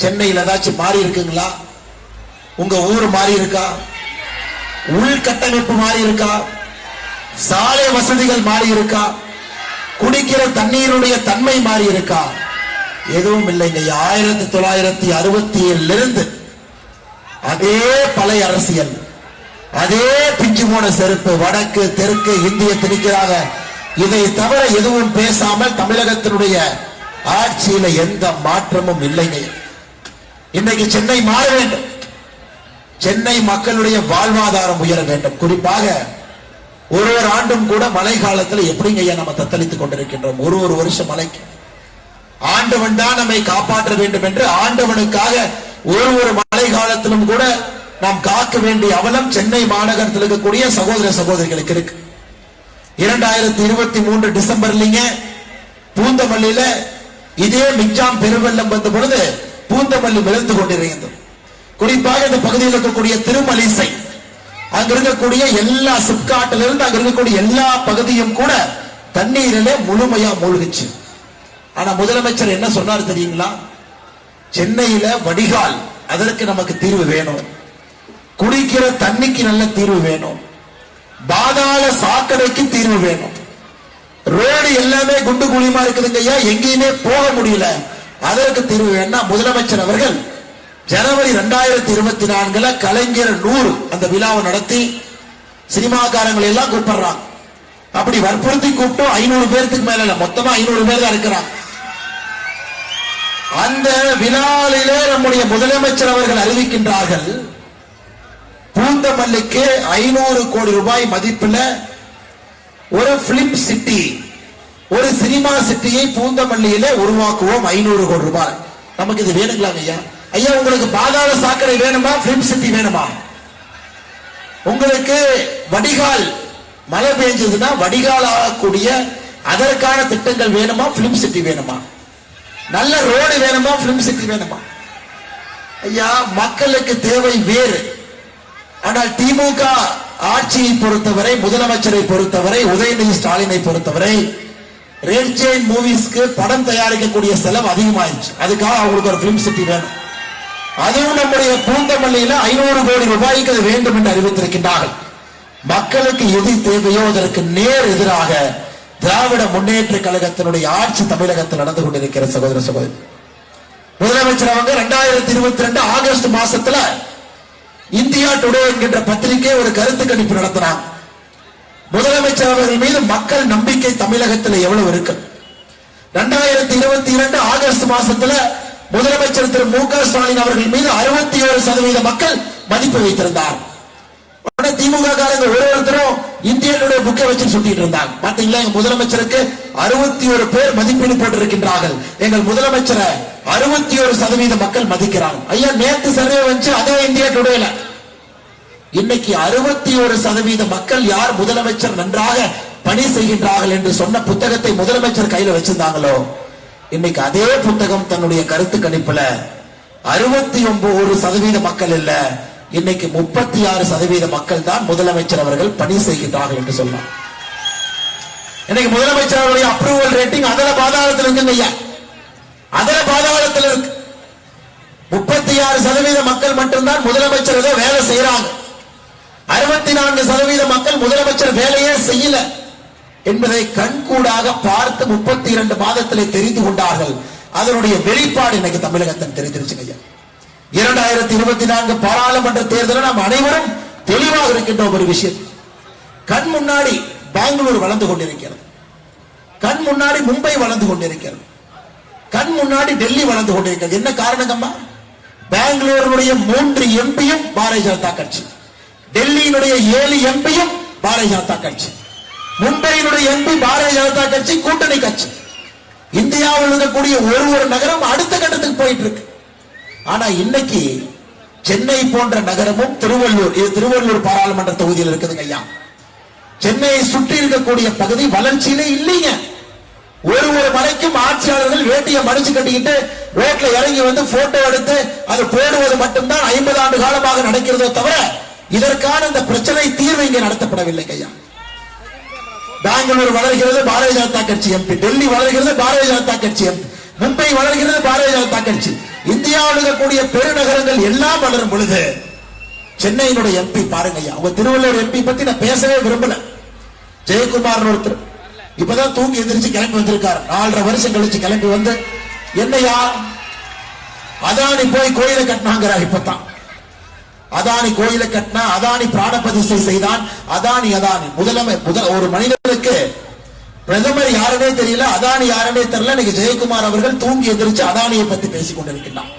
சென்னையில் ஏதாச்சும் மாறி இருக்குங்களா? உங்க ஊர் மாறி இருக்கா? உள்கட்டமைப்பு மாறி இருக்கா? சாலை வசதிகள் மாறி இருக்கா? குடிக்கிற தண்ணீருடைய தன்மை மாறி இருக்கா? எதுவும் இல்லைங்க. ஆயிரத்தி தொள்ளாயிரத்தி அறுபத்தி ஏழுல இருந்து அதே பழைய அரசியல் அதே பிஞ்சு போன செருப்பு வடக்கு தெற்கு இந்திய திணிக்கிறாங்க. இதை தவிர எதுவும் பேசாமல் தமிழகத்தினுடைய ஆட்சியில எந்த மாற்றமும் இல்லைங்க. இன்னைக்கு சென்னை மாற வேண்டும். சென்னை மக்களுடைய வாழ்வாதாரம் உயர வேண்டும். குறிப்பாக ஒரு ஒரு ஆண்டும் கூட மழை காலத்தில் எப்படிங்க ஐயா நம்ம தத்தளித்துக் கொண்டிருக்கின்றோம்? ஒரு ஒரு வருஷம் மழைக்கு. ஆண்டவன் தான் நம்மை காப்பாற்ற வேண்டும் என்று ஆண்டவனுக்காக ஒரு ஒரு மழை காலத்திலும் கூட நாம் காக்க வேண்டிய அவலம் சென்னை மாநகரத்தில் இருக்கக்கூடிய சகோதர சகோதரிகளுக்கு இருக்கு. இரண்டாயிரத்தி இருபத்தி மூன்று டிசம்பர்லீங்க பூந்தமல்லியில இதே மிக்ஜாம் பெருவெள்ளம் வந்த பொழுது பூந்தமல்லி விழுந்து கொண்டிருந்தது குறிப்பாக இந்த பகுதியில் இருக்கக்கூடிய திருமலிசை. அங்க இருக்கக்கூடிய எல்லா சிப்காட்டில இருந்து அங்க இருக்கக்கூடிய எல்லா பகுதியும் கூட தண்ணீரிலே முழுமையா மூழ்கிச்சு. ஆனா முதலமைச்சர் என்ன சொன்னார் தெரியுங்களா? சென்னையில வடிகால் அதற்கு நமக்கு தீர்வு வேணும். குடிக்கிற தண்ணிக்கு நல்ல தீர்வு வேணும். பாதாள சாக்கடைக்கு தீர்வு வேணும். ரோடு எல்லாமே குண்டு குழியுமா இருக்குதுங்க ஐயா. எங்கேயுமே போக முடியல. அதற்கு தீர்வு வேணா முதலமைச்சர் அவர்கள் ஜனவரி ரெண்டாயிரத்தி இருபத்தி நான்குல கலைஞர் நூறு அந்த விழாவை நடத்தி சினிமாக்காரங்களை எல்லாம் கூப்பிடுறாங்க. அப்படி வற்புறுத்தி கூப்பிட்டோம் ஐநூறு பேருக்கு மேல இல்ல மொத்தமா ஐநூறு பேர் தான் இருக்கிறாங்க. அந்த விழாவிலே நம்முடைய முதலமைச்சர் அவர்கள் அறிவிக்கின்றார்கள் பூந்தமல்லிக்கு ஐநூறு கோடி ரூபாய் மதிப்புல ஒரு பிலிம் சிட்டி ஒரு சினிமா சிட்டியை பூந்தமல்லியில உருவாக்குவோம் ஐநூறு கோடி ரூபாய். நமக்கு இது வேணுங்களா ஐயா? ஐயா உங்களுக்கு பாதாள சாக்கடை வேணுமா? பிலிம் சிட்டி வேணுமா? உங்களுக்கு வடிகால் மழை பெஞ்சதுன்னா வடிகால் ஆகக்கூடிய அதற்கான திட்டங்கள் வேணுமா? பிலிம் சிட்டி வேணுமா? நல்ல ரோடு வேணுமா? பிலிம் சிட்டி வேணுமா? ஐயா மக்களுக்கு தேவை வேறு. ஆனால் திமுக ஆட்சியை பொறுத்தவரை முதலமைச்சரை பொறுத்தவரை உதயநிதி ஸ்டாலினை பொறுத்தவரை ரெட் மூவிஸ்க்கு படம் தயாரிக்கக்கூடிய செலவு அதிகமாயிருச்சு. அதுக்காக அவங்களுக்கு ஒரு பிலிம் சிட்டி வேணும் அதுவும் நம்முடைய பூந்தமல்லியில ஐநூறு கோடி ரூபாய்க்கு அது வேண்டும் என்று அறிவித்திருக்கின்றார்கள். மக்களுக்கு எது தேவையோ அதற்கு நேர் எதிராக திராவிட முன்னேற்ற கழகத்தினுடைய ஆட்சி தமிழகத்தில் நடந்து கொண்டிருக்கிற சகோதர சகோதரி. முதலமைச்சர் அவங்க ரெண்டாயிரத்தி இருபத்தி ரெண்டு ஆகஸ்ட் மாசத்துல இந்தியா டுடே என்கின்ற பத்திரிகை ஒரு கருத்து கணிப்பு நடத்தினாங்க. முதலமைச்சர் அவர்கள் மீது மக்கள் நம்பிக்கை தமிழகத்தில் எவ்வளவு இருக்கு? ரெண்டாயிரத்தி இருபத்தி இரண்டு ஆகஸ்ட் மாசத்துல முதலமைச்சர் திரு மு க ஸ்டாலின் அவர்கள் மீது அறுபத்தி ஏழு சதவீத மக்கள் மதிப்பு வைத்திருந்தார். உடனே திமுக காரங்க ஒரு ஒருத்தரும் இந்தியனுடைய புக்கை வச்சு சுத்திட்டு இருந்தாங்க. பாத்தீங்களா? எங்க முதலமைச்சருக்கு அறுபத்தி ஒரு பேர் மதிப்பீடு போட்டிருக்கின்றார்கள். எங்கள் முதலமைச்சரை அறுபத்தி ஒரு சதவீத மக்கள் மதிக்கிறாங்க. ஐயா நேத்து சர்வே வந்து அதே இந்தியா டுடேல. இன்னைக்கு அறுபத்தி ஒரு சதவீத மக்கள் யார் முதலமைச்சர் நன்றாக பணி செய்கின்றார்கள் என்று சொன்ன புத்தகத்தை முதலமைச்சர் கையில வச்சிருந்தாங்களோ? இன்னைக்கு அதே புத்தகம் தன்னுடைய கருத்து கணிப்புல அறுபத்தி ஒன்பது சதவீத மக்கள் இல்ல இன்னைக்கு முப்பத்தி ஆறு சதவீத மக்கள் தான் முதலமைச்சர் அவர்கள் பணி செய்கின்றார்கள் என்று சொல்லலாம் இன்னைக்கு முதலமைச்சர் அவருடைய அப்ரூவல் ரேட்டிங் அதல பாதாளத்தில் இருக்குங்க ஐயா. அதல பாதாளத்தில் இருக்கு. முப்பத்தி ஆறு சதவீத மக்கள் மட்டும்தான் முதலமைச்சர் ஏதோ வேலை செய்யறாங்க அறுபத்தி நான்கு சதவீத மக்கள் முதலமைச்சர் வேலையே செய்யல என்பதை கண்கூடாக பார்த்து முப்பத்தி இரண்டு மாதத்திலே தெரிந்து கொண்டார்கள். அதனுடைய வெளிப்பாடு இன்னைக்கு தமிழகத்தில் தெரிஞ்சிருச்சுங்க இரண்டாயிரத்தி இருபத்தி நான்கு பாராளுமன்ற தேர்தலில் நாம் அனைவரும் தெளிவாக இருக்கின்ற ஒரு விஷயம். கண் முன்னாடி பெங்களூர் வளர்ந்து கொண்டிருக்கிறது. கண் முன்னாடி மும்பை வளர்ந்து கொண்டிருக்கிறது. கண் முன்னாடி டெல்லி வளர்ந்து கொண்டிருக்கிறது. என்ன காரணங்கம்மா? பெங்களூருடைய மூன்று எம்பியும் பாரதிய ஜனதா கட்சி. டெல்லியினுடைய ஏழு எம்பியும் பாரதிய ஜனதா கட்சி. மும்பையினுடைய எம்பி பாரதிய ஜனதா கட்சி கூட்டணி கட்சி. இந்தியாவில் இருக்கக்கூடிய ஒரு ஒரு நகரம் அடுத்த கட்டத்துக்கு போயிட்டு இருக்கு ஆனா இன்னைக்கு சென்னை போன்ற நகரமும் திருவள்ளூர் இது திருவள்ளூர் பாராளுமன்ற தொகுதியில் இருக்குதுங்க ஐயா. சென்னையை சுற்றி இருக்கக்கூடிய பகுதி வளர்ச்சியிலே இல்லைங்க. ஒரு ஒரு மலைக்கும் ஆட்சியாளர்கள் வேட்டியை மடிச்சு கட்டிக்கிட்டு ரோட்ல இறங்கி வந்து போட்டோ எடுத்து அது போடுவது மட்டும்தான் ஐம்பது ஆண்டு காலமாக நடக்கிறதோ தவிர இதற்கான இந்த பிரச்சனை தீர்வு இங்கே நடத்தப்படவில்லை ஐயா. பெங்களூர் வளர்கிறது பாரதிய ஜனதா கட்சி எம்பி டெல்லி வளர்கிறது பாரதிய ஜனதா கட்சி எம்பி மும்பை வளர்கிறது பாரதிய ஜனதா கட்சி. இந்தியாவில் இருக்கக்கூடிய பெருநகரங்கள் எல்லாம் வளரும் பொழுது சென்னையினுடைய எம்பி பாருங்க ஐயா. உங்க திருவள்ளூர் எம்பி பத்தி நான் பேசவே விரும்பல. ஜெயக்குமார் ஒருத்தர். இப்பதான் தூங்கி எந்திரிச்சு கிளம்பி வந்திருக்காரு. நாலரை வருஷம் கழிச்சு கிளம்பி வந்து என்னையா அதானி போய் கோயிலை கட்டினாங்கிறார் இப்பதான். அதானி கோயிலை கட்டினா அதானி பிராண பிரதிஷ்டை செய்தான். அதானி அதானி. முதலமை முதல் ஒரு மனிதனுக்கு பிரதமர் யாருனே தெரியல அதானி யாருனே தெரியல. இன்னைக்கு ஜெயக்குமார் அவர்கள் தூங்கி எந்திரிச்சு அதானியை பத்தி பேசிக் கொண்டிருக்கின்றார்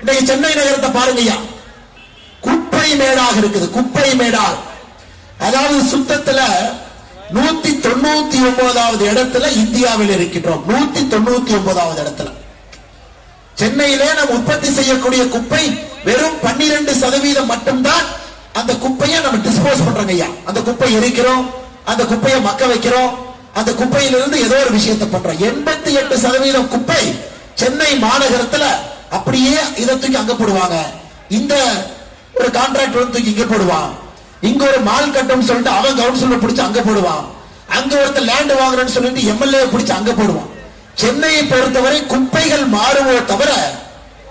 இன்னைக்கு சென்னை நகரத்தை பாருங்கய்யா குப்பை மேடாக இருக்குது குப்பை மேடாக. அதாவது சுத்தத்துல நூத்தி தொண்ணூத்தி ஒன்பதாவது இடத்துல இந்தியாவில் இருக்கின்றோம். நூத்தி தொண்ணூத்தி ஒன்பதாவது இடத்துல. சென்னையிலே நாம் உற்பத்தி செய்யக்கூடிய குப்பை வெறும் பன்னிரண்டு சதவீதம் மட்டும்தான் அந்த குப்பையை நம்ம டிஸ்போஸ் பண்றோங்க ஐயா. அந்த குப்பை எரிக்கிறோம் அந்த குப்பையை மக்க வைக்கிறோம் அந்த குப்பையிலிருந்து ஏதோ ஒரு விஷயத்தை பண்றோம். எண்பத்தி எட்டு சதவீதம் குப்பை சென்னை மாநகரத்துல அப்படியே இதை தூக்கி அங்க போடுவாங்க. இந்த ஒரு கான்ட்ராக்ட் வந்து தூக்கி இங்க போடுவான். இங்க ஒரு மால் கட்டணும்னு சொல்லிட்டு அவன் கவுன்சிலர் பிடிச்சு அங்க போடுவான். அங்க ஒருத்தர் லேண்ட் வாங்குறேன்னு சொல்லிட்டு எம்எல்ஏ பிடிச்சு அங்க போடுவான். சென்னையை பொறுத்தவரை குப்பைகள் மாறுவோ தவிர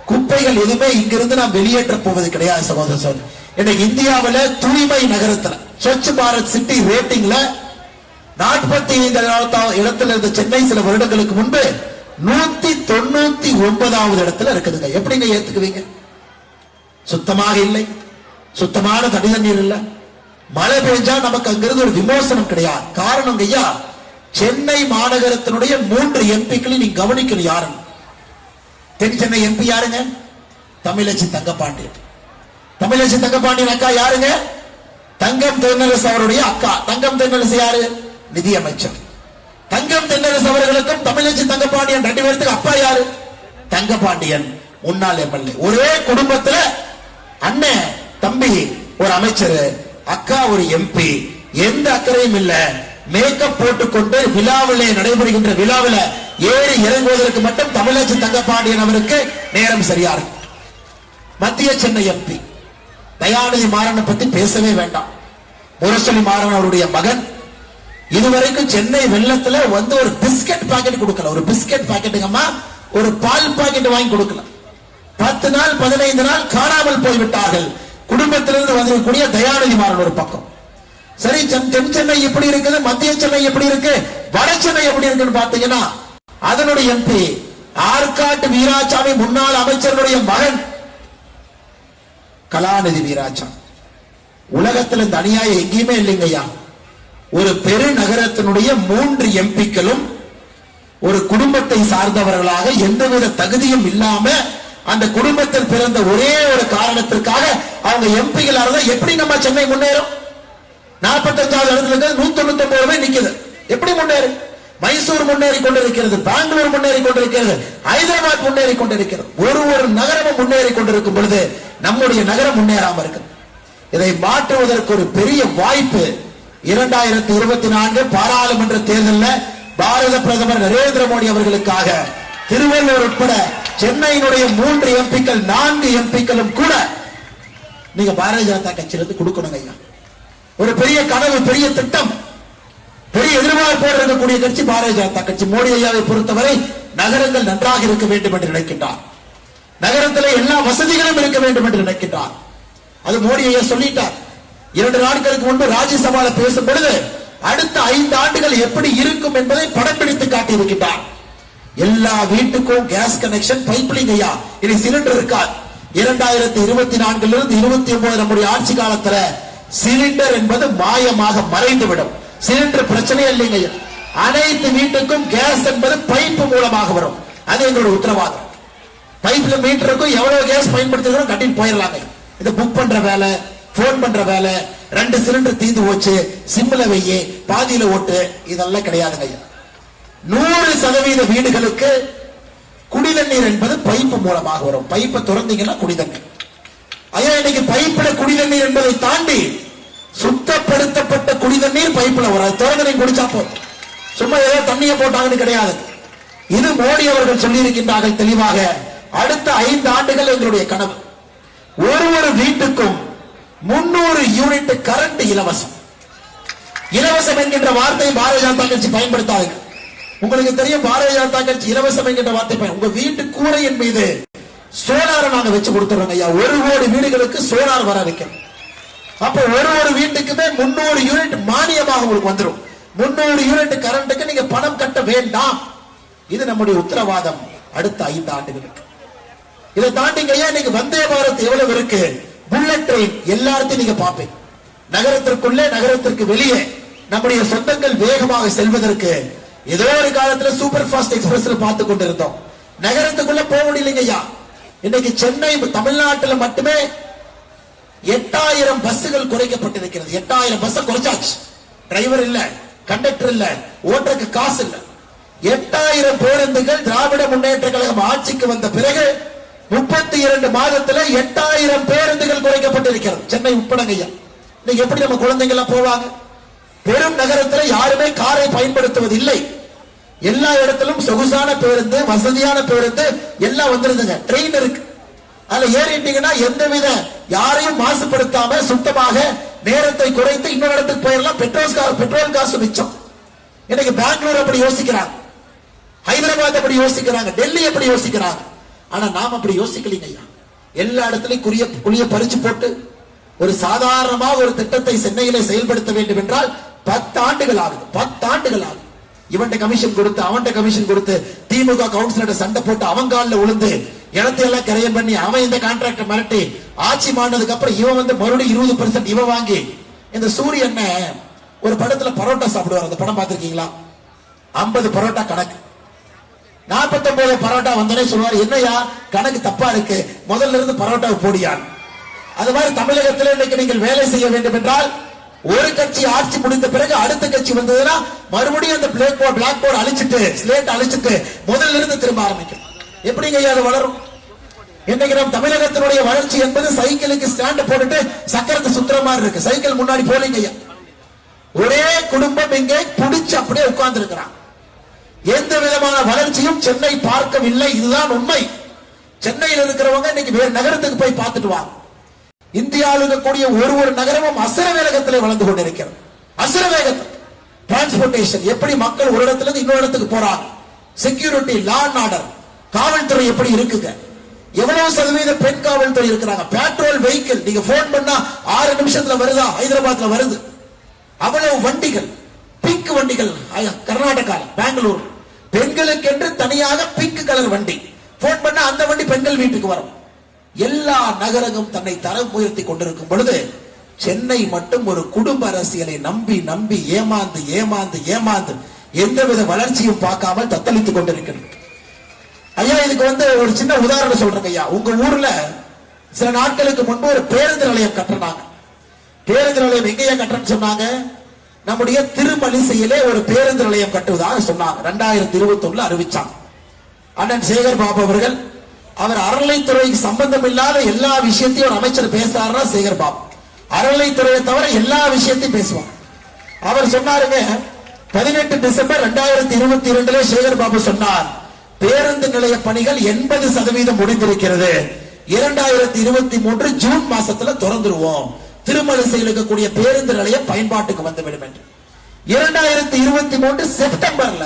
குப்பைகள் எதுவுமே இங்கிருந்து நாம் வெளியேற்ற போவது கிடையாது சகோதர. சோதரி இன்னைக்கு இந்தியாவுல தூய்மை நகரத்துல ஸ்வச் பாரத் சிட்டி ரேட்டிங்ல நாற்பத்தி ஐந்து இடத்துல இருந்த சென்னை சில வருடங்களுக்கு முன்பு நூத்தி தொண்ணூத்தி ஒன்பதாவது இடத்துல இருக்குதுங்க. எப்படிங்க ஏத்துக்குவீங்க? சுத்தமாக இல்லை. சுத்தமான தனி தண்ணீர் இல்லை. மழை பெஞ்சா நமக்கு அங்கிருந்து ஒரு விமோசனம் கிடையாது. காரணம் ஐயா சென்னை மாநகரத்தினுடைய மூன்று எம்பிக்களை நீங்க கவனிக்கணும் யாருங்க தென் சென்னை எம்பி யாருங்க? தமிழச்சி தங்கப்பாண்டியன். தமிழச்சி தங்கப்பாண்டியன் அக்கா யாருங்க? தங்கம் தென்னரசு அவருடைய அக்கா. தங்கம் தென்னரசு யாரு? நிதி அமைச்சர் தங்கம் தென்னரசு அவர்களுக்கும் தமிழச்சி தங்கப்பாண்டியன் ரெண்டு பேர்த்துக்கு அப்பா யாரு? தங்கப்பாண்டியன். முன்னாள் எம்எல்ஏ. ஒரே குடும்பத்துல அண்ணன் தம்பி ஒரு அமைச்சர் அக்கா ஒரு எம்பி எந்த அக்கறையும் இல்லை. மேக்கப் போட்டுக்கொண்டு விழாவிலே நடைபெறுகின்ற விழாவில ஏறி இறங்குவதற்கு மட்டும் தமிழச்சி தங்கப்பாண்டியன் அவருக்கு நேரம் சரியா இருக்கு. மத்திய சென்னை எம்பி தயாநிதி மாறனை பத்தி பேசவே வேண்டாம். முரசொலி மாறன் அவருடைய மகன். இதுவரைக்கும் சென்னை வெள்ளத்துல வந்து ஒரு பிஸ்கட் பாக்கெட் கொடுக்கல. ஒரு பிஸ்கட் பாக்கெட்டுங்கம்மா ஒரு பால் பாக்கெட் வாங்கி கொடுக்கல. பத்து நாள் பதினைந்து நாள் காணாமல் போய்விட்டார்கள். குடும்பத்திலிருந்து வந்திருக்கக்கூடிய தயாநிதி மாறன் ஒரு பக்கம். சரி தென் சென்னை எப்படி இருக்குது? மத்திய சென்னை எப்படி இருக்கு? வட சென்னை எப்படி இருக்குன்னு பாத்தீங்கன்னா அதனுடைய எம்பி ஆற்காட்டு வீராசாமி முன்னாள் அமைச்சருடைய மகன் கலாநிதி வீராசாமி. உலகத்துல இந்த அநியாயம் எங்கேயுமே இல்லைங்கய்யா ஒரு பெருநகரத்தினுடைய மூன்று எம்பிக்களும் ஒரு குடும்பத்தை சார்ந்தவர்களாக எந்தவித தகுதியும் இல்லாம அந்த குடும்பத்தில் பிறந்த ஒரே ஒரு காரணத்திற்காக அவங்க எம்பிகளாக எப்படி நம்ம சென்னை முன்னேறும்? நாற்பத்தஞ்சாவது இடத்துல நூத்தி தொண்ணூத்தி ஒன்பது பேர் நிக்குது. எப்படி முன்னேறு? மைசூர் முன்னேறி கொண்டிருக்கிறது பெங்களூர் முன்னேறி கொண்டிருக்கிறது ஹைதராபாத் முன்னேறி கொண்டிருக்கிறது. ஒரு ஒரு நகரமும் முன்னேறி கொண்டிருக்கும் பொழுது நம்முடைய நகரம் முன்னேறாம இருக்கு இதை மாற்றுவதற்கு ஒரு பெரிய வாய்ப்பு இரண்டாயிரத்தி இருபத்தி நான்கு பாராளுமன்ற தேர்தலில் பாரத பிரதமர் நரேந்திர மோடி அவர்களுக்காக திருவள்ளூர் உட்பட சென்னையினுடைய மூன்று எம்பிக்கள் நான்கு எம்பிக்களும் கூட நீங்க பாரதிய ஜனதா கட்சியிலிருந்து கொடுக்கணுங்க ஐயா. ஒரு பெரிய கனவு பெரிய திட்டம். பெரிய எதிர்பார்ப்போடு இருக்கக்கூடிய கட்சி பாரதிய ஜனதா கட்சி மோடி ஐயாவை பொறுத்தவரை நகரங்கள் நன்றாக இருக்க வேண்டும் என்று நினைக்கின்றார். நகரத்தில் எல்லா வசதிகளும் இருக்க வேண்டும் என்று நினைக்கின்றார். அது மோடி ஐயா சொல்லிட்டார். இரண்டு நாட்களுக்கு முன்பு ராஜ்யசபால பேசும் பொழுது அடுத்த ஐந்து ஆண்டுகள் எப்படி இருக்கும் என்பதை படம் பிடித்து காட்டியிருக்கின்றார். எல்லா வீட்டுக்கும் கேஸ் கனெக்ஷன் பைப்லைன் ஐயா. இனி சிலிண்டர் இருக்காது. இரண்டாயிரத்தி இருபத்தி நான்குல இருந்து இருபத்தி ஒன்பது நம்முடைய ஆட்சி காலத்துல சிலிண்டர் என்பது மாயமாக மறைந்துவிடும். சிலிண்டர் பிரச்சனையே இல்லைங்க. அனைத்து வீட்டுக்கும் கேஸ் என்பது பைப்பு மூலமாக வரும். அது எங்களோட உத்தரவாதம். பைப்ல மீட்டருக்கும் எவ்வளவு கேஸ் பயன்படுத்துகிறோம் கட்டிட்டு போயிடலாங்க. இதை புக் பண்ற வேலை போன் பண்ற வேலை ரெண்டு சிலிண்டர் தீந்து போச்சு சிம்ல வெய்ய பாதியில ஓட்டு இதெல்லாம் கிடையாதுங்க நூறு சதவீத வீடுகளுக்கு குடிதண்ணீர் என்பது பைப்பு மூலமாக வரும். பைப்பை திறந்தீங்கன்னா குடிதண்ணீர். ஐயா இன்னைக்கு பைப்புல குடிதண்ணீர் என்பதை தாண்டி சுத்தப்படுத்தப்பட்ட குடிதண்ணீர் பைப்பில் வரும் திறந்து நீங்க குடிச்சா போதும். சும்மா ஏதோ தண்ணியை போட்டாங்கன்னு கிடையாது. இது மோடி அவர்கள் சொல்லியிருக்கின்றார்கள் தெளிவாக. அடுத்த ஐந்து ஆண்டுகள் எங்களுடைய கனவு. ஒரு ஒரு வீட்டுக்கும் முன்னூறு யூனிட் கரண்ட் இலவசம். இலவசம் என்கின்ற வார்த்தை பாரதிய ஜனதா கட்சி பயன்படுத்தாது உங்களுக்கு தெரியும் பாரதிய ஜனதா கட்சி இலவசம் என்கின்ற வார்த்தை உங்க வீட்டு கூரையின் மீது சோலார் நாங்க வச்சு கொடுத்துறோங்க ஐயா. ஒரு கோடி வீடுகளுக்கு சோலார் வர வைக்கணும். அப்ப ஒரு ஒரு வீட்டுக்குமே முன்னூறு யூனிட் மானியமாக உங்களுக்கு வந்துரும். முன்னூறு யூனிட் கரண்ட்டுக்கு நீங்க பணம் கட்ட வேண்டாம். இது நம்முடைய உத்தரவாதம். அடுத்த ஐந்து ஆண்டுகளுக்கு. இதை தாண்டிங்க ஐயா இன்னைக்கு வந்தே பாரத் எவ்வளவு இருக்கு? புல்லட் ட்ரெயின் எல்லாத்தையும் நீங்க பாப்பீங்க நகரத்திற்குள்ளே நகரத்திற்கு வெளியே நம்முடைய சொந்தங்கள் வேகமாக செல்வதற்கு ஏதோ ஒரு காலத்துல சூப்பர் ஃபாஸ்ட் எக்ஸ்பிரஸ்ல பார்த்து கொண்டிருந்தோம். நகரத்துக்குள்ள போக முடியலைங்க ஐயா. இன்னைக்கு சென்னை தமிழ்நாட்டில் மட்டுமே எட்டாயிரம் பஸ்ஸுகள் குறைக்கப்பட்டிருக்கிறது. எட்டாயிரம் பஸ் குறைச்சாச்சு. டிரைவர் இல்ல கண்டக்டர் இல்ல ஓட்டுறதுக்கு காசு இல்ல. எட்டாயிரம் பேருந்துகள் திராவிட முன்னேற்ற கழகம் ஆட்சிக்கு வந்த பிறகு முப்பத்தி இரண்டு மாதத்துல எட்டாயிரம் பேருந்துகள் குறைக்கப்பட்டிருக்கிறது. சென்னை உட்படங்கய்யா இன்னைக்கு எப்படி நம்ம குழந்தைங்க எல்லாம் போவாங்க? பெரும் நகரத்துல யாருமே காரை பயன்படுத்துவது இல்லை எல்லா இடத்திலும் சொகுசான பேருந்து வசதியான பேருந்து எல்லாம் வந்துருதுங்க. ட்ரெயின் இருக்கு. அதுல ஏறிட்டீங்கன்னா எந்தவித யாரையும் மாசுபடுத்தாம சுத்தமாக நேரத்தை குறைத்து இன்னொரு இடத்துக்கு போயிடலாம் பெட்ரோல் பெட்ரோல் காசு மிச்சம். இன்னைக்கு பெங்களூர் அப்படி யோசிக்கிறாங்க. ஹைதராபாத் அப்படி யோசிக்கிறாங்க. டெல்லி அப்படி யோசிக்கிறாங்க. ஆனா நாம் அப்படி யோசிக்கலீங்க ஐயா. எல்லா இடத்துலயும் குறிய குழிய பறிச்சு போட்டு ஒரு சாதாரணமாக ஒரு திட்டத்தை சென்னையில செயல்படுத்த வேண்டும் என்றால் பத்து ஆண்டுகள் ஆகுது. பத்து ஆண்டுகள் ஆகுது. இவன்கிட்ட கமிஷன் கொடுத்து அவன்கிட்ட கமிஷன் கொடுத்து திமுக கவுன்சிலர் சண்டை போட்டு அவன் காலில் விழுந்து இடத்தை எல்லாம் கரையம் பண்ணி அவன் இந்த கான்ட்ராக்டர் மிரட்டி ஆட்சி மாறினதுக்கு அப்புறம் இவன் வந்து மறுபடியும் இருபது பர்சன்ட் இவன் வாங்கி இந்த சூரியன் ஒரு படத்துல பரோட்டா சாப்பிடுவார். அந்த படம் பார்த்திருக்கீங்களா? ஐம்பது பரோட்டா கணக்கு. நாற்பத்தொன்பது பரோட்டா வந்தோடனே சொல்லுவார் என்னையா கணக்கு தப்பா இருக்கு. முதல்ல இருந்து பரோட்டா போடியான். அது மாதிரி தமிழகத்தில் இன்னைக்கு நீங்கள் வேலை செய்ய வேண்டும் என்றால் ஒரு கட்சி ஆட்சி முடிந்த பிறகு அடுத்த கட்சி வந்ததுன்னா மறுபடியும் அந்த பிளேக் போர்ட் பிளாக் போர்டு அழிச்சிட்டு ஸ்லேட் அழிச்சிட்டு முதல்ல இருந்து திரும்ப ஆரம்பிக்கும். எப்படிங்க ஐயா அது வளரும்? இன்னைக்கு நம்ம தமிழகத்தினுடைய வளர்ச்சி என்பது சைக்கிளுக்கு ஸ்டாண்ட் போட்டுட்டு சக்கரத்தை சுத்துற மாதிரி இருக்கு. சைக்கிள் முன்னாடி போலீங்க ஐயா. ஒரே குடும்பம் இங்கே புடிச்சு அப்படியே உட்கார்ந்து இருக்கிறான் எந்த விதமான வளர்ச்சியும் சென்னை பார்க்கவில்லை. இதுதான் உண்மை. சென்னையில் இருக்கிறவங்க இன்னைக்கு வேறு நகரத்துக்கு போய் பார்த்துட்டு வாங்க. இந்தியாவில் இருக்கக்கூடிய ஒரு ஒரு நகரமும் அசுர வேகத்தில் வளர்ந்து கொண்டிருக்கிறது. அசுர வேகத்தில் டிரான்ஸ்போர்டேஷன் எப்படி மக்கள் ஒரு இடத்துல இருந்து இன்னொரு இடத்துக்கு போறாங்க? செக்யூரிட்டி லா அண்ட் ஆர்டர் காவல்துறை எப்படி இருக்குங்க? எவ்வளவு சதவீத பெண் காவல்துறை இருக்கிறாங்க? பெட்ரோல் வெஹிக்கிள் நீங்க போன் பண்ணா ஆறு நிமிஷத்துல வருதா? ஹைதராபாத்ல வருது. அவ்வளவு வண்டிகள். பிங்க் வண்டிகள். கர்நாடகா பெங்களூர். பெண்களுக்கென்று தனியாக பிங்க் கலர் வண்டி. போன் பண்ணா அந்த வண்டி பெண்கள் வீட்டுக்கு வரும். எல்லா நகரமும் தன்னை தரம் உயர்த்தி கொண்டிருக்கும் பொழுது சென்னை மட்டும் ஒரு குடும்ப அரசியலை நம்பி நம்பி ஏமாந்து ஏமாந்து ஏமாந்து எந்தவித வளர்ச்சியும் பார்க்காமல் தத்தளித்துக் கொண்டிருக்கிறது. ஐயா இதுக்கு வந்து ஒரு சின்ன உதாரணம் சொல்றேங்க ஐயா. உங்க ஊர்ல சில நாட்களுக்கு முன்பு ஒரு பேருந்து நிலையம் கட்டுறாங்க பேருந்து நிலையம் எங்கேயா கட்டுறேன்னு சொன்னாங்க? நம்முடைய திருமலிசையிலே ஒரு பேருந்து நிலையம் கட்டுவதாக சொன்னாங்க. ரெண்டாயிரத்தி இருபத்தி ஒண்ணுல அறிவிச்சாங்க. அண்ணன் சேகர் பாபு அவர்கள் அவர் அறநிலைத்துறைக்கு சம்பந்தம் இல்லாத எல்லா விஷயத்தையும் ஒரு அமைச்சர் பேசுறாருன்னா சேகர் பாபு. அறநிலைத்துறையை தவிர எல்லா விஷயத்தையும் பேசுவார். அவர் சொன்னாருங்க பதினெட்டு டிசம்பர் ரெண்டாயிரத்தி இருபத்தி இரண்டுல சேகர் பாபு சொன்னார் பேருந்து நிலைய பணிகள் எண்பது சதவீதம் முடிந்திருக்கிறது. இரண்டாயிரத்தி இருபத்தி மூன்று ஜூன் மாசத்துல திறந்துருவோம். திருமலிசையில் இருக்கக்கூடிய பேருந்து நிலையம் பயன்பாட்டுக்கு வந்துவிடும் என்று. இரண்டாயிரத்தி இருபத்தி மூன்று செப்டம்பர்ல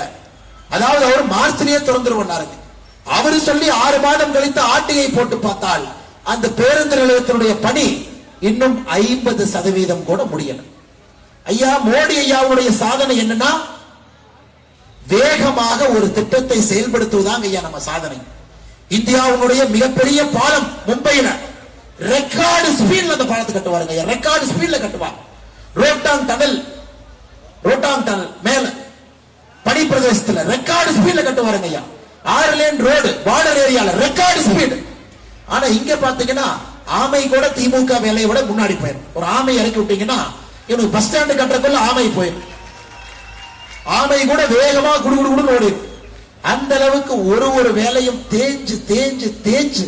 அதாவது அவர் மார்ச்லயே திறந்துருவாருங்க அவர் சொல்லி ஆறு மாதம் கழித்து ஆட்டியை போட்டு பார்த்தால் அந்த பேருந்து நிலையத்தினுடைய பணி இன்னும் ஐம்பது சதவீதம் கூட முடியல. ஐயா மோடி ஐயாவுடைய சாதனை என்னன்னா வேகமாக ஒரு திட்டத்தை செயல்படுத்துவதாங்க ஐயா நம்ம சாதனை. இந்தியாவுடைய மிகப்பெரிய பாலம் மும்பையில. ரெக்கார்டு ஸ்பீட்ல அந்த பாலத்தை கட்டுவாருங்க ஐயா. ரெக்கார்டு ஸ்பீட்ல கட்டுவார் ரோட்டாங் டனல் ரோட்டாங் டனல் மேல. பனி பிரதேசத்துல ரெக்கார்டு ஸ்பீட்ல கட்டுவாருங்க ஐயா. ஆறு லேன் ரோடு பார்டர் ஏரியால ரெக்கார்டு ஸ்பீடு ஆனா இங்க பாத்தீங்கன்னா ஆமை கூட திமுக வேலையை விட முன்னாடி போயிடும் ஒரு ஆமை இறக்கி விட்டீங்கன்னா இவனுக்கு பஸ் ஸ்டாண்டு கட்டுறதுக்குள்ள ஆமை போயிடும் ஆமை கூட வேகமா குடு குடு ஓடிடும் அந்த அளவுக்கு ஒரு ஒரு வேலையும் தேஞ்சு தேஞ்சு தேஞ்சு.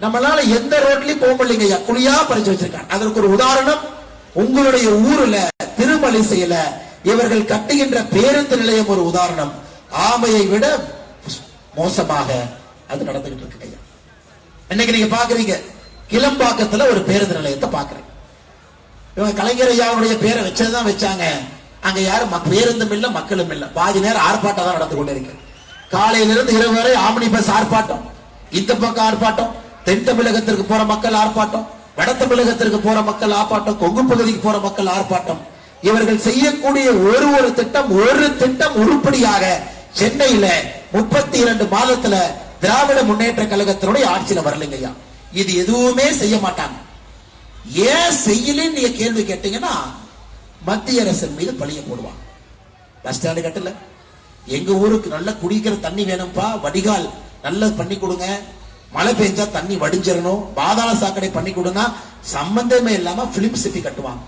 நம்மளால எந்த ரோட்லயும் போக முடியலைங்க ஐயா. குழியா பறிச்சு வச்சிருக்காங்க. அதற்கு ஒரு உதாரணம் உங்களுடைய ஊர்ல திருமலிசையில இவர்கள் கட்டுகின்ற பேருந்து நிலையம் ஒரு உதாரணம். ஆமையை விட மோசமாக அது நடந்துகிட்டு இருக்கு ஐயா இன்னைக்கு நீங்க பாக்குறீங்க கிளம்பாக்கத்துல ஒரு பேருந்து நிலையத்தை பாக்குறேன். இவங்க கலைஞர் ஐயாவுடைய பேரை வச்சதுதான் வச்சாங்க. அங்க யாரும் மக்- பேருந்தும் இல்ல மக்களும் இல்ல. பாதி நேரம் ஆர்ப்பாட்டம் தான் நடந்து கொண்டிருக்கு காலையில இருந்து இரவு வரை ஆம்னி பஸ் ஆர்ப்பாட்டம். இந்த பக்கம் ஆர்ப்பாட்டம் தென் தமிழகத்திற்கு போற மக்கள் ஆர்ப்பாட்டம் வட தமிழகத்திற்கு போற மக்கள் ஆர்ப்பாட்டம் கொங்கு பகுதிக்கு போற மக்கள் ஆர்ப்பாட்டம். இவர்கள் செய்யக்கூடிய ஒரு ஒரு திட்டம் ஒரு திட்டம் உருப்படியாக சென்னையில முப்பத்தி இரண்டு மாதத்துல திராவிட முன்னேற்ற கழகத்தினுடைய ஆட்சியில வரலைங்கய்யா இது எதுவுமே செய்ய மாட்டாங்க. ஏன் செய்யலன்னு நீங்க கேள்வி கேட்டீங்கன்னா மத்திய அரசின் மீது பழிய போடுவாங்க. பஸ் ஸ்டாண்டு கட்டல. எங்க ஊருக்கு நல்ல குடிக்கிற தண்ணி வேணும்பா வடிகால் நல்லா பண்ணி கொடுங்க. மழை பெஞ்சா தண்ணி வடிஞ்சிடணும். பாதாள சாக்கடை பண்ணி கொடுங்க சம்பந்தமே இல்லாம பிலிம் சிட்டி கட்டுவாங்க.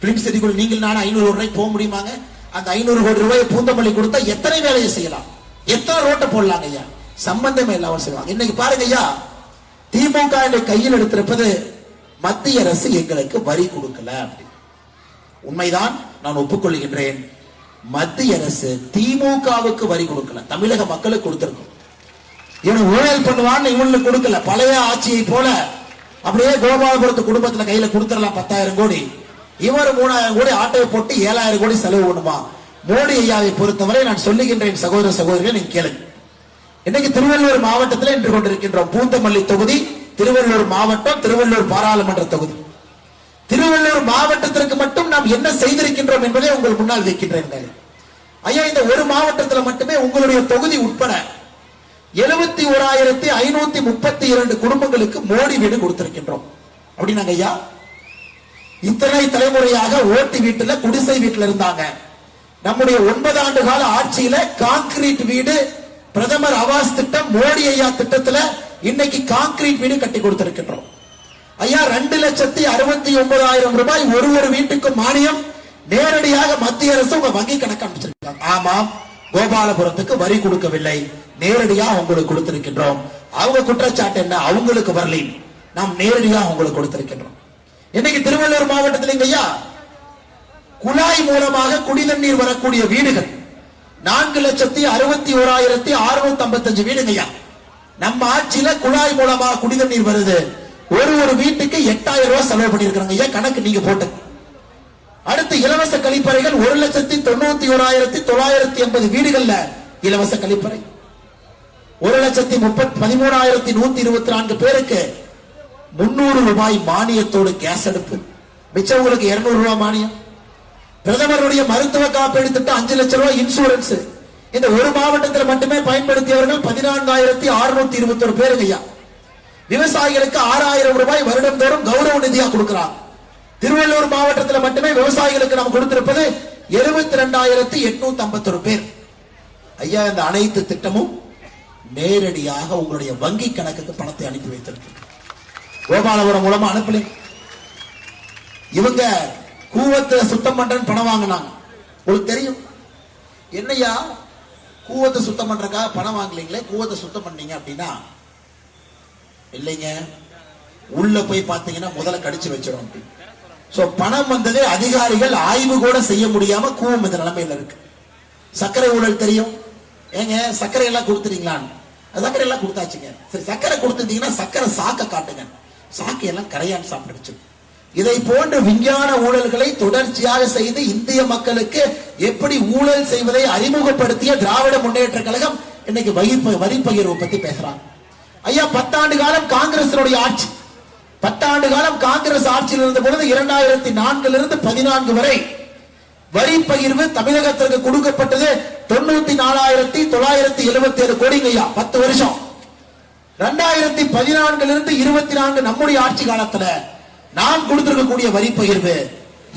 பிலிம் சிட்டிக்குள் நீங்கள் நானும் ஐநூறு ரூபாய் போக முடியுமாங்க? அந்த ஐநூறு கோடி ரூபாய் பூந்தமல்லி கொடுத்தா எத்தனை வேலையை செய்யலாம்? எத்தனை ரோட்டை போடலாங்க ஐயா? சம்பந்தமே இல்லாமல் செய்வாங்க. இன்னைக்கு பாருங்க ஐயா திமுக என்ற கையில் எடுத்திருப்பது மத்திய அரசு எங்களுக்கு வரி கொடுக்கல அப்படி உண்மைதான் நான் ஒப்புக்கொள்கின்றேன். மத்திய அரசு திமுகவுக்கு வரி கொடுக்கல. தமிழக மக்களுக்கு கொடுத்திருக்கும். இவன் ஊழல் பண்ணுவான்னு இவனுக்கு கொடுக்கல. பழைய ஆட்சியை போல அப்படியே கோபாலபுரத்து குடும்பத்துல கையில கொடுத்துடலாம் பத்தாயிரம் கோடி. இவர் மூணாயிரம் கோடி ஆட்டோவை போட்டு ஏழாயிரம் கோடி செலவு பண்ணுமா? மோடி ஐயாவை பொறுத்தவரை நான் சொல்லுகின்றேன் சகோதர சகோதரிகள் நீங்க கேளுங்க. இன்னைக்கு திருவள்ளூர் மாவட்டத்தில் நின்று கொண்டிருக்கின்றோம். பூந்தமல்லி தொகுதி திருவள்ளூர் மாவட்டம் திருவள்ளூர் பாராளுமன்ற தொகுதி. திருவள்ளூர் மாவட்டத்திற்கு மட்டும் நாம் என்ன செய்திருக்கின்றோம் என்பதை உங்கள் முன்னால் வைக்கின்றேன் ஐயா இந்த ஒரு மாவட்டத்தில் மட்டுமே உங்களுடைய தொகுதி உட்பட எழுபத்தி ஓராயிரத்தி ஐநூத்தி முப்பத்தி இரண்டு குடும்பங்களுக்கு மோடி வீடு கொடுத்திருக்கின்றோம். அப்படின்னாங்க ஐயா? இத்தனை தலைமுறையாக ஓட்டு வீட்டுல குடிசை வீட்டுல இருந்தாங்க. நம்முடைய ஒன்பது ஆண்டு கால ஆட்சியில கான்கிரீட் வீடு பிரதமர் ஆவாஸ் திட்டம் மோடி ஐயா திட்டத்துல இன்னைக்கு கான்கிரீட் வீடு கட்டி கொடுத்திருக்கின்றோம். ஐயா ரெண்டு லட்சத்தி அறுபத்தி ஒன்பதாயிரம் ரூபாய் ஒரு ஒரு வீட்டுக்கு மானியம் நேரடியாக மத்திய அரசு உங்க வங்கி கணக்கு அனுப்பிச்சிருக்காங்க. ஆமாம் கோபாலபுரத்துக்கு வரி கொடுக்கவில்லை. நேரடியா உங்களுக்கு கொடுத்திருக்கின்றோம். அவங்க குற்றச்சாட்டு என்ன? அவங்களுக்கு வரலை நாம் நேரடியா உங்களுக்கு கொடுத்திருக்கின்றோம். இன்னைக்கு திருவள்ளூர் மாவட்டத்தில் ஐயா குழாய் மூலமாக குடிநீர் வரக்கூடிய வீடுகள். நான்கு லட்சத்தி அறுபத்தி ஓராயிரத்தி அறுநூத்தி ஐம்பத்தஞ்சு வீடுங்கய்யா நம்ம ஆட்சியில குழாய் மூலமா குடிநீர் வருது. ஒரு ஒரு வீட்டுக்கு எட்டாயிரம் ரூபாய் செலவு பண்ணிருக்காங்க ஐயா கணக்கு நீங்க போட்டு. அடுத்து இலவச கழிப்பறைகள் ஒரு லட்சத்தி தொண்ணூத்தி ஓராயிரத்தி தொள்ளாயிரத்தி எண்பது வீடுகள்ல இலவச கழிப்பறை. ஒரு லட்சத்தி முப்பத்தி பதிமூணாயிரத்தி நூத்தி இருபத்தி நான்கு பேருக்கு முன்னூறு ரூபாய் மானியத்தோடு கேஸ் அடுப்பு. மிச்சவங்களுக்கு இருநூறு ரூபாய் மானியம். பிரதமருடைய மருத்துவ காப்பீடு திட்டம் அஞ்சு லட்சம் ரூபாய் இன்சூரன்ஸ் இந்த ஒரு மாவட்டத்தில் மட்டுமே பயன்படுத்தியவர்கள் பதினான்காயிரத்தி அறுநூத்தி இருபத்தி ஒரு பேருங்க ஐயா விவசாயிகளுக்கு ஆறாயிரம் ரூபாய் வருடந்தோறும் கௌரவ நிதியா கொடுக்கிறார். திருவள்ளூர் மாவட்டத்தில் மட்டுமே விவசாயிகளுக்கு நாம் கொடுத்திருப்பது எழுபத்தி ரெண்டாயிரத்தி எட்நூத்தி ஐம்பத்தி பேர். ஐயா இந்த அனைத்து திட்டமும் நேரடியாக உங்களுடைய வங்கி கணக்குக்கு பணத்தை அனுப்பி வைத்திருக்கிறது கோபாலபுரம் மூலமா அனுப்பல. இவங்க கூவத்தை சுத்தம் பண்றேன்னு பணம் வாங்கினாங்க. உங்களுக்கு தெரியும். என்னையா? கூவத்தை சுத்தம் பண்றதுக்காக பணம் வாங்கலீங்களே கூவத்தை சுத்தம் பண்ணீங்க அப்படின்னா இல்லைங்க. உள்ள போய் பார்த்தீங்கன்னா முதல்ல கடிச்சு வச்சிடும் அப்படின்னு சோ பணம் வந்தது அதிகாரிகள் ஆய்வு கூட செய்ய முடியாம கூவம் இந்த நிலைமையில இருக்கு. சர்க்கரை ஊழல் தெரியும். ஏங்க சர்க்கரை எல்லாம் கொடுத்துறீங்களான்னு சர்க்கரை எல்லாம் கொடுத்தாச்சுங்க. சரி சர்க்கரை கொடுத்துட்டீங்கன்னா சர்க்கரை சாக்க காட்டுங்க. சாக்கியெல்லாம் கரையான் சாப்பிடுச்சு இதை போன்ற விஞ்ஞான ஊழல்களை தொடர்ச்சியாக செய்து இந்திய மக்களுக்கு எப்படி ஊழல் செய்வதை அறிமுகப்படுத்திய திராவிட முன்னேற்ற கழகம் இன்னைக்கு வரி- பகிர்வு பத்தி பேசுறாங்க. ஐயா பத்தாண்டு காலம் காங்கிரசினுடைய ஆட்சி. பத்தாண்டு காலம் காங்கிரஸ் ஆட்சியில் இருந்த பொழுது இரண்டாயிரத்தி நான்குல இருந்து பதினான்கு வரை வரி பகிர்வு தமிழகத்திற்கு கொடுக்கப்பட்டது தொண்ணூத்தி நாலாயிரத்தி தொள்ளாயிரத்தி எழுபத்தி ஏழு கோடிங்கய்யா பத்து வருஷம். ரெண்டாயிரத்தி பதினான்குல இருந்து இருபத்தி நான்கு நம்முடைய ஆட்சி காலத்துல நாம் கொடுத்திருக்கக்கூடிய வரி பகிர்வு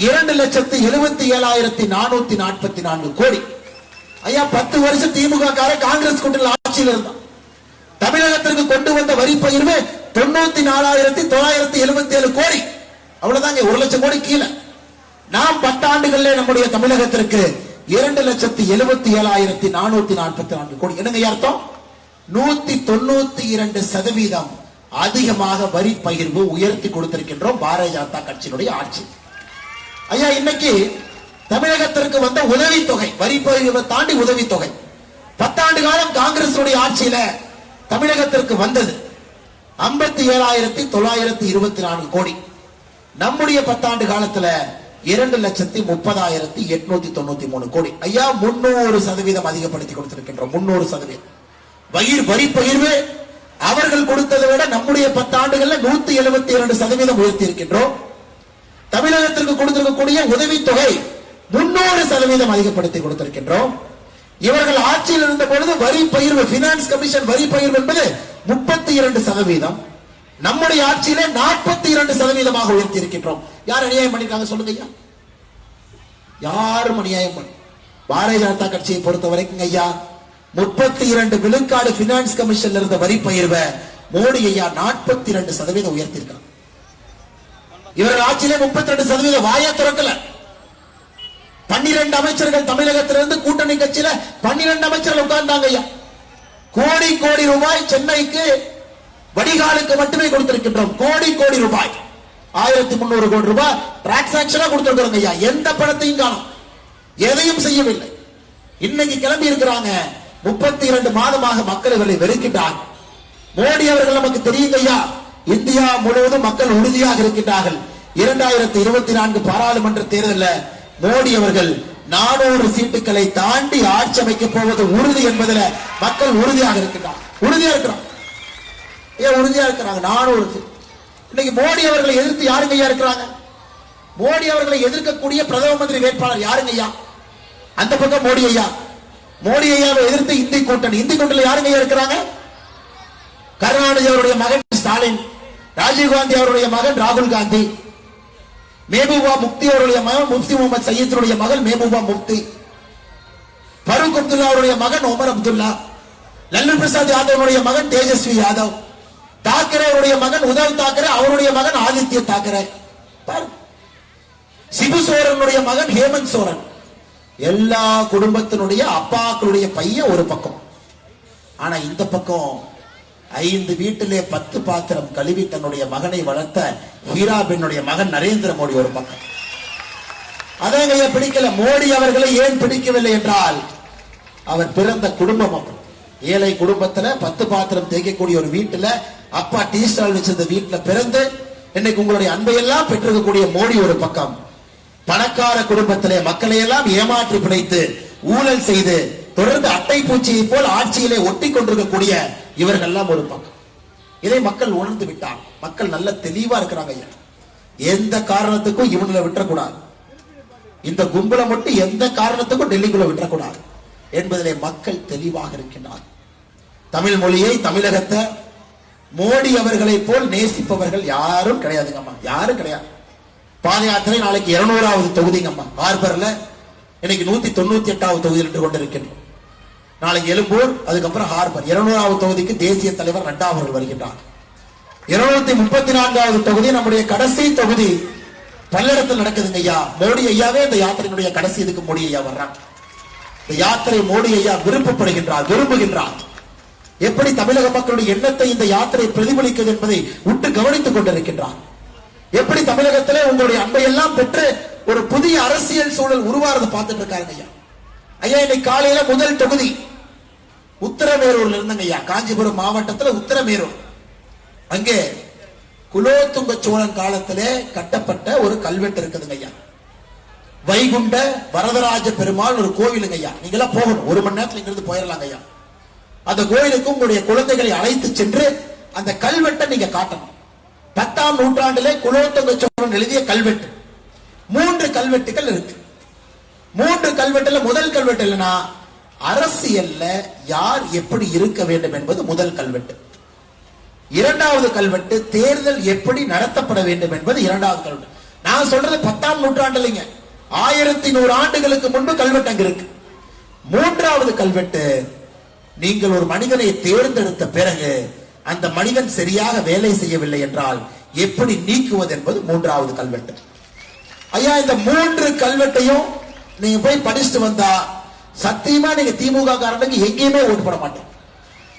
இரண்டு லட்சத்து எழுபத்தி ஏழாயிரத்தி நானூத்தி நாற்பத்தி நான்கு கோடி. ஐயா பத்து வருஷம் திமுக கார காங்கிரஸ் கூட்டணி ஆட்சியில் இருந்தான். தமிழகத்திற்கு கொண்டு வந்த வரி பகிர்வு தொண்ணூத்தி நாலாயிரத்தி தொள்ளாயிரத்தி எழுபத்தி ஏழு கோடி. அவ்வளவுதாங்க ஒரு லட்சம் கோடி கீழே. நாம் பத்தாண்டுகளிலே நம்முடைய தமிழகத்திற்கு இரண்டு லட்சத்தி எழுபத்தி ஏழாயிரத்தி நானூத்தி நாற்பத்தி நான்கு கோடி. என்னங்க அர்த்தம்? நூத்தி தொண்ணூத்தி இரண்டு சதவீதம் அதிகமாக வரி பகிர்வு உயர்த்தி கொடுத்திருக்கின்றோம் பாரதிய ஜனதா கட்சியினுடைய ஆட்சி. ஐயா இன்னைக்கு தமிழகத்திற்கு வந்த உதவித்தொகை வரி பகிர்வை தாண்டி உதவித்தொகை. பத்தாண்டு காலம் காங்கிரசுடைய ஆட்சியில தமிழகத்திற்கு வந்தது ஐம்பத்தி ஏழாயிரத்தி தொள்ளாயிரத்தி இருபத்தி நான்கு கோடி. நம்முடைய பத்தாண்டு காலத்துல இரண்டு லட்சத்தி முப்பதாயிரத்தி எட்நூத்தி தொண்ணூத்தி மூணு கோடி. ஐயா முன்னூறு சதவீதம் அதிகப்படுத்தி கொடுத்திருக்கின்றோம் முன்னூறு சதவீதம். வயிர் வரி பகிர்வு. அவர்கள் கொடுத்ததை விட நம்முடைய பத்தாண்டுகள்ல நூத்தி எழுபத்தி இரண்டு சதவீதம் உயர்த்தி இருக்கின்றோம் தமிழகத்திற்கு கொடுத்திருக்கக்கூடிய உதவித்தொகை முன்னூறு சதவீதம் அதிகப்படுத்தி கொடுத்திருக்கின்றோம். இவர்கள் ஆட்சியில் இருந்த பொழுது வரி பகிர்வு பினான்ஸ் கமிஷன் வரி பகிர்வு என்பது முப்பத்தி இரண்டு சதவீதம். நம்முடைய ஆட்சியிலே நாற்பத்தி இரண்டு சதவீதமாக உயர்த்தி இருக்கின்றோம் யார் அநியாயம் பண்ணிருக்காங்க சொல்லுங்க ஐயா. யாரும் அநியாயம் பண்ணி பாரதிய ஜனதா கட்சியை பொறுத்த வரைக்கும் ஐயா. முப்பத்தி இரண்டு விழுக்காடு பினான்ஸ் கமிஷன்ல இருந்த வரி பயிர்வை மோடி ஐயா நாற்பத்தி இரண்டு சதவீதம் உயர்த்திருக்காங்க இவர்கள் ஆட்சியிலே முப்பத்தி ரெண்டு சதவீதம் வாயா திறக்கல. பன்னிரண்டு அமைச்சர்கள் தமிழகத்திலிருந்து கூட்டணி கட்சியில பன்னிரண்டு அமைச்சர்கள் உட்கார்ந்தாங்க ஐயா. கோடி கோடி ரூபாய் சென்னைக்கு வடிகாலுக்கு மட்டுமே கொடுத்திருக்கின்றோம். கோடி கோடி ரூபாய். ஆயிரத்தி முன்னூறு கோடி ரூபாய் டிரான்சாக்சனா கொடுத்திருக்கிறோம் ஐயா. எந்த பணத்தையும் காணும். எதையும் செய்யவில்லை. இன்னைக்கு கிளம்பி இருக்கிறாங்க முப்பத்தி இரண்டு மாதமாக மக்கள் இவர்களை வெறுக்கின்றார் மோடி அவர்கள் நமக்கு தெரியுங்க ஐயா இந்தியா முழுவதும் மக்கள் உறுதியாக இருக்கின்றார்கள். இரண்டாயிரத்தி இருபத்தி நான்கு பாராளுமன்ற தேர்தலில் மோடி அவர்கள் நானூறு சீட்டுகளை தாண்டி ஆட்சி அமைக்கப் போவது உறுதி என்பதில் மக்கள் உறுதியாக இருக்கின்றார் உறுதியா இருக்கிறான் ஏன் உறுதியா இருக்கிறாங்க? நானூறு இன்னைக்கு மோடி அவர்களை எதிர்த்து யாருங்க ஐயா இருக்கிறாங்க? மோடி அவர்களை எதிர்க்கக்கூடிய பிரதம மந்திரி வேட்பாளர் யாருங்க ஐயா அந்த பக்கம் மோடி ஐயா. மோடி ஐயாவை எதிர்த்து இந்தி கூட்டணி இந்தி கூட்டணி யாருங்க இருக்கிறாங்க? கருணாநிதி அவருடைய மகன் ஸ்டாலின் ராஜீவ் காந்தி அவருடைய மகன் ராகுல் காந்தி மேபூபா முக்தி அவருடைய மகன் முஃப்தி முகமது சையீத்துடைய மகள் மேபூபா முஃப்தி ஃபரூக் அப்துல்லா அவருடைய மகன் உமர் அப்துல்லா லல்லு பிரசாத் யாதவனுடைய மகன் தேஜஸ்வி யாதவ் தாக்கரே அவருடைய மகன் உதவ் தாக்கரே அவருடைய மகன் ஆதித்ய தாக்கரே. சிபு சோரனுடைய மகன் ஹேமந்த் சோரன் எல்லா குடும்பத்தினுடைய அப்பாக்களுடைய பையன் ஒரு பக்கம். ஆனா இந்த பக்கம் ஐந்து வீட்டிலே பத்து பாத்திரம் கழுவி தன்னுடைய மகனை வளர்த்த ஹீராபின்னுடைய மகன் நரேந்திர மோடி ஒரு பக்கம். அதாங்க ஐயா பிடிக்கல? மோடி அவர்களை ஏன் பிடிக்கவில்லை என்றால் அவர் பிறந்த குடும்பம் ஏழை குடும்பத்துல பத்து பாத்திரம் தேய்க்கக்கூடிய ஒரு வீட்டுல அப்பா டீ ஸ்டால் வச்சிருந்த வீட்டுல பிறந்து இன்னைக்கு உங்களுடைய அன்பை எல்லாம் பெற்றிருக்கக்கூடிய மோடி ஒரு பக்கம். பணக்கார குடும்பத்திலே மக்களை எல்லாம் ஏமாற்றி பிழைத்து ஊழல் செய்து தொடர்ந்து அட்டை பூச்சியை போல் ஆட்சியிலே ஒட்டி கொண்டிருக்கக்கூடிய இவர்கள் எல்லாம் ஒரு பக்கம். இதை மக்கள் உணர்ந்து விட்டார் மக்கள் நல்ல தெளிவா இருக்கிறாங்க ஐயா. எந்த காரணத்துக்கும் இவங்களை விட்டுறக்கூடாது. இந்த கும்பலை மட்டும் எந்த காரணத்துக்கும் டெல்லிக்குள்ள விட்டுறக்கூடாது என்பதிலே மக்கள் தெளிவாக இருக்கின்றார் தமிழ் மொழியை தமிழகத்தை மோடி அவர்களை போல் நேசிப்பவர்கள் யாரும் கிடையாதுங்கம்மா. யாரும் கிடையாது. பாத யாத்திரை நாளைக்கு இருநூறாவது தொகுதிங்கம்மா. ஹார்பர்ல இன்னைக்கு நூத்தி தொண்ணூத்தி எட்டாவது தொகுதியில் நின்று கொண்டிருக்கின்றோம். நாளைக்கு எழும்பூர் அதுக்கப்புறம் ஹார்பர். இருநூறாவது தொகுதிக்கு தேசிய தலைவர் நட்டா அவர்கள் வருகின்றார். இருநூத்தி முப்பத்தி நான்காவது தொகுதி நம்முடைய கடைசி தொகுதி பல்லடத்தில் நடக்குதுங்க ஐயா. மோடி ஐயாவே இந்த யாத்திரையினுடைய கடைசி இதுக்கு மோடி ஐயா வர்றாங்க இந்த யாத்திரை மோடி ஐயா விருப்பப்படுகின்றார் விரும்புகின்றார். எப்படி தமிழக மக்களுடைய எண்ணத்தை இந்த யாத்திரை பிரதிபலிக்கிறது என்பதை உற்று கவனித்துக் கொண்டிருக்கின்றார். எப்படி தமிழகத்துல உங்களுடைய அன்பை எல்லாம் பெற்று ஒரு புதிய அரசியல் சூழல் உருவாறத பார்த்துட்டு இருக்காருங்க ஐயா. ஐயா இன்னைக்கு காலையில முதல் தொகுதி. உத்தரமேரூர்ல இருந்தங்க ஐயா. காஞ்சிபுரம் மாவட்டத்துல உத்தரமேரூர். அங்கே குலோத்துங்க சோழன் காலத்திலே கட்டப்பட்ட ஒரு கல்வெட்டு இருக்குதுங்க ஐயா. வைகுண்ட வரதராஜ பெருமாள் ஒரு கோவிலுங்க ஐயா. நீங்களாம் போகணும். ஒரு மணி நேரத்துல இங்கிருந்து போயிடலாங்க ஐயா. அந்த கோயிலுக்கு உங்களுடைய குழந்தைகளை அழைத்து சென்று அந்த கல்வெட்டை நீங்க காட்டணும். பத்தாம் நூற்றாண்டிலே குலோத்துங்க சோழன் எழுதிய கல்வெட்டு. மூன்று கல்வெட்டுகள் இருக்கு. மூன்று கல்வெட்டுல முதல் கல்வெட்டு இல்லைன்னா அரசியல்ல யார் எப்படி இருக்க வேண்டும் என்பது முதல் கல்வெட்டு. இரண்டாவது கல்வெட்டு தேர்தல் எப்படி நடத்தப்பட வேண்டும் என்பது இரண்டாவது கல்வெட்டு. நான் சொல்றது பத்தாம் நூற்றாண்டு இல்லைங்க ஆயிரத்தி நூறு ஆண்டுகளுக்கு முன்பு கல்வெட்டு அங்க இருக்கு. மூன்றாவது கல்வெட்டு நீங்கள் ஒரு மனிதனை தேர்ந்தெடுத்த பிறகு அந்த மனிதன் சரியாக வேலை செய்யவில்லை என்றால் எப்படி நீக்குவது என்பது மூன்றாவது கல்வெட்டு. ஐயா இந்த மூன்று கல்வெட்டையும் நீங்க போய் படிச்சுட்டு வந்தா சத்தியமா நீங்க திமுக காரனுக்கு எங்கேயுமே ஓட்டு போட மாட்டேன்.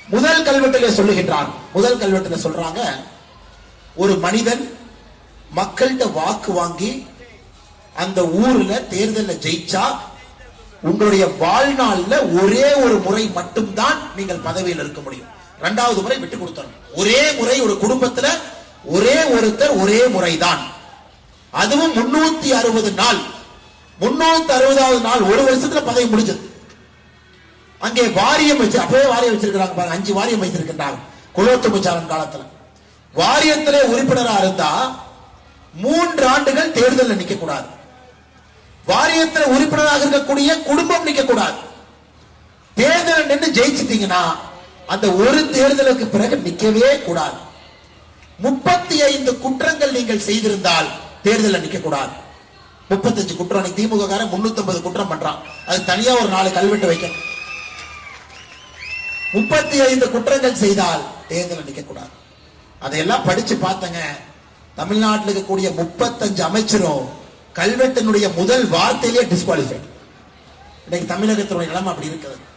முதல் கல்வெட்டிலே சொல்லுகின்றான் முதல் கல்வெட்டுல சொல்றாங்க ஒரு மனிதன் மக்கள்கிட்ட வாக்கு வாங்கி அந்த ஊர்ல தேர்தலில் ஜெயிச்சா உங்களுடைய வாழ்நாள்ல ஒரே ஒரு முறை மட்டும்தான் நீங்கள் பதவியில் இருக்க முடியும். ரெண்டாவது முறை விட்டு கொடுத்தணும் ஒரே முறை ஒரு குடும்பத்துல ஒரே ஒருத்தர் ஒரே முறைதான். அதுவும் முன்னூத்தி அறுபது நாள். முன்னூத்தி அறுபதாவது நாள் ஒரு வருஷத்துல பதவி முடிஞ்சது. அங்கே வாரியம் வச்சு அப்பவே வாரியம் வச்சிருக்கிறாங்க பாருங்க அஞ்சு வாரியம் வைத்திருக்கின்றாங்க குலோத்துங்குச்சாரன் காலத்துல. வாரியத்திலே உறுப்பினரா இருந்தா மூன்று ஆண்டுகள் தேர்தலில் நிக்க கூடாது வாரியத்தில் உறுப்பினராக இருக்கக்கூடிய குடும்பம் நிக்க கூடாது தேர்தல் நின்று ஜெயிச்சிட்டீங்கன்னா அந்த ஒரு தேர்தலுக்கு பிறகு நிக்கவே கூடாது. முப்பத்தி ஐந்து குற்றங்கள் நீங்கள் செய்திருந்தால் தேர்தலில் நிக்க கூடாது. முப்பத்தஞ்சு குற்றம் அன்னைக்கு திமுக காரன் முன்னூத்தி ஐம்பது குற்றம் பண்றான். அது தனியா ஒரு நாலு கல்வெட்டு வைக்க. முப்பத்தி ஐந்து குற்றங்கள் செய்தால் தேர்தலில் நிக்க கூடாது. அதையெல்லாம் படிச்சு பார்த்தங்க. தமிழ்நாட்டில் இருக்கக்கூடிய முப்பத்தஞ்சு அமைச்சரும் கல்வெட்டினுடைய முதல் வார்த்தையிலே டிஸ்குவாலிஃபைட் இன்னைக்கு தமிழகத்தினுடைய நிலைமை அப்படி இருக்கிறது.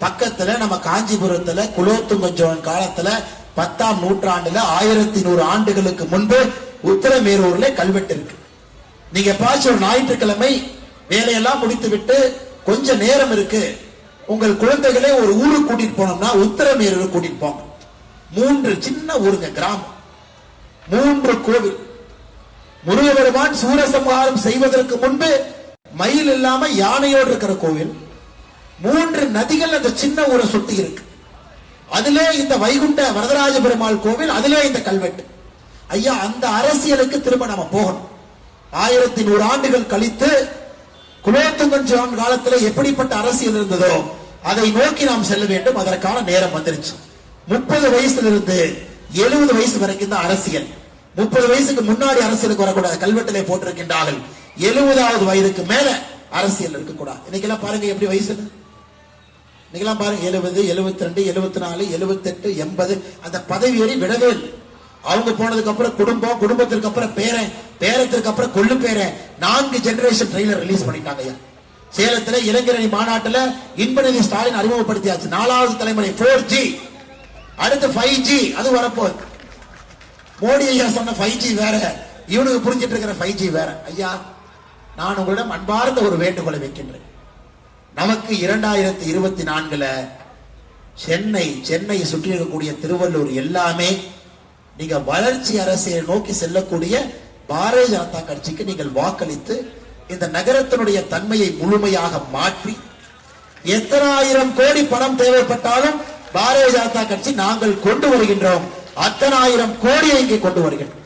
பக்கத்துல நம்ம காஞ்சிபுரத்துல குலோத்துங்க சோழன் காலத்துல பத்தாம் நூற்றாண்டுல ஆயிரத்தி நூறு ஆண்டுகளுக்கு முன்பு உத்தரமேரூர்ல கல்வெட்டு இருக்கு. நீங்க பாச்சு ஒரு ஞாயிற்றுக்கிழமை வேலையெல்லாம் முடித்து விட்டு கொஞ்ச நேரம் இருக்கு. உங்கள் குழந்தைகளை ஒரு ஊருக்கு கூட்டிட்டு போனோம்னா உத்தரமேரூர் கூட்டிட்டு போங்க. மூன்று சின்ன ஊருங்க கிராமம். மூன்று கோவில். முருகபெருமான் சூரசம்ஹாரம் செய்வதற்கு முன்பு மயில் இல்லாம யானையோடு இருக்கிற கோவில். மூன்று நதிகள் அந்த சின்ன ஊரை சுத்தி இருக்கு. அதிலே இந்த வைகுண்ட வரதராஜ பெருமாள் கோவில் அதிலே இந்த கல்வெட்டு. ஐயா அந்த அரசியலுக்கு திரும்ப நாம போகணும். ஆயிரத்தி நூறு ஆண்டுகள் கழித்து குலோத்துங்கன் சோழன் காலத்துல எப்படிப்பட்ட அரசியல் இருந்ததோ அதை நோக்கி நாம் செல்ல வேண்டும். அதற்கான நேரம் வந்துருச்சு. முப்பது வயசுல இருந்து எழுபது வயசு வரைக்கும் தான் அரசியல். முப்பது வயசுக்கு முன்னாடி அரசியலுக்கு வரக்கூடாது. கல்வெட்டிலே போட்டிருக்கின்றார்கள். எழுபதாவது வயதுக்கு மேல அரசியல் இருக்கக்கூடாது. இன்னைக்கெல்லாம் பாருங்க எப்படி வயசு. இன்னைக்கெல்லாம் பாருங்க எழுபது எழுபத்தி ரெண்டு எழுபத்தி நாலு எழுபத்தெட்டு எண்பது அந்த பதவி ஏறி விடவே இல்லை. அவங்க போனதுக்கு அப்புறம் குடும்பம் குடும்பத்திற்கு அப்புறம் பேரன் பேரத்திற்கு அப்புறம் கொள்ளு பேரன். நான்கு ஜெனரேஷன் ட்ரெய்லர் ரிலீஸ் பண்ணிட்டாங்க ஐயா. சேலத்துல இளைஞரணி மாநாட்டுல இன்பநிதி ஸ்டாலின் அறிமுகப்படுத்தியாச்சு. நாலாவது தலைமுறை போர் ஜி அடுத்து ஃபைவ் ஜி அது வரப்போகுது. மோடி ஐயா சொன்ன ஃபைவ் ஜி வேற. இவனுக்கு புரிஞ்சிட்டு இருக்கிற ஃபைவ் ஜி வேற. ஐயா நான் உங்களிடம் அன்பார்ந்த ஒரு வேண்டுகோளை வைக்கின்றேன். நமக்கு இரண்டாயிரத்தி இருபத்தி நான்குல சென்னை சென்னை சுற்றி இருக்கக்கூடிய திருவள்ளூர் எல்லாமே நீங்க வளர்ச்சி அரசியலை நோக்கி செல்லக்கூடிய பாரதிய ஜனதா கட்சிக்கு நீங்கள் வாக்களித்து இந்த நகரத்தினுடைய தன்மையை முழுமையாக மாற்றி எத்தனாயிரம் கோடி பணம் தேவைப்பட்டாலும் பாரதிய ஜனதா கட்சி நாங்கள் கொண்டு வருகின்றோம். அத்தனாயிரம் கோடியை இங்கே கொண்டு வருகின்றோம்.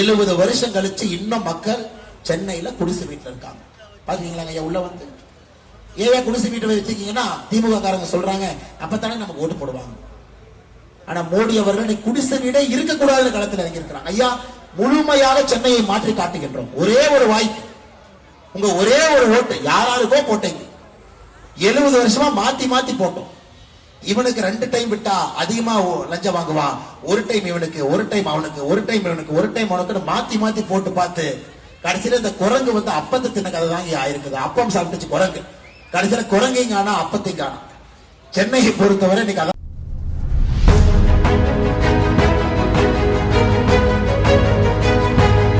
எழுபது வருஷம் கழிச்சு இன்னும் மக்கள் சென்னையில குடிசை வீட்டில் இருக்காங்க. பாத்தீங்களா ஐயா உள்ள வந்து? ஏன் குடிசை வீட்டு வச்சிருக்கீங்கன்னா திமுக காரங்க சொல்றாங்க அப்பதானே நமக்கு ஓட்டு போடுவாங்க. ஆனா மோடி அவர்கள் குடிசை வீடே இருக்கக்கூடாதுன்னு களத்தில் இறங்கியிருக்கிறாங்க. ஐயா முழுமையாக சென்னையை மாற்றி காட்டுகின்றோம். ஒரே ஒரு வாய்ப்பு. உங்க ஒரே ஒரு ஓட்டு. யாராருக்கோ போட்டீங்க. எழுபது வருஷமா மாத்தி மாத்தி போட்டோம். இவனுக்கு ரெண்டு டைம் விட்டா அதிகமா ஓ- லஞ்சம் வாங்குவான். ஒரு டைம் இவனுக்கு ஒரு டைம் அவனுக்கு ஒரு டைம் இவனுக்கு ஒரு டைம் அவனுக்கு மாத்தி மாத்தி போட்டு பார்த்து கடைசியில இந்த குரங்கு வந்து அப்பத்தை தின்ன கதை தான் ஆயிருக்குது. அப்பம் சாப்பிட்டுச்சு குரங்கு. கடைசியில குரங்கையும் காணும் அப்பத்தையும் காணும். சென்னையை பொறுத்தவரை இன்னைக்கு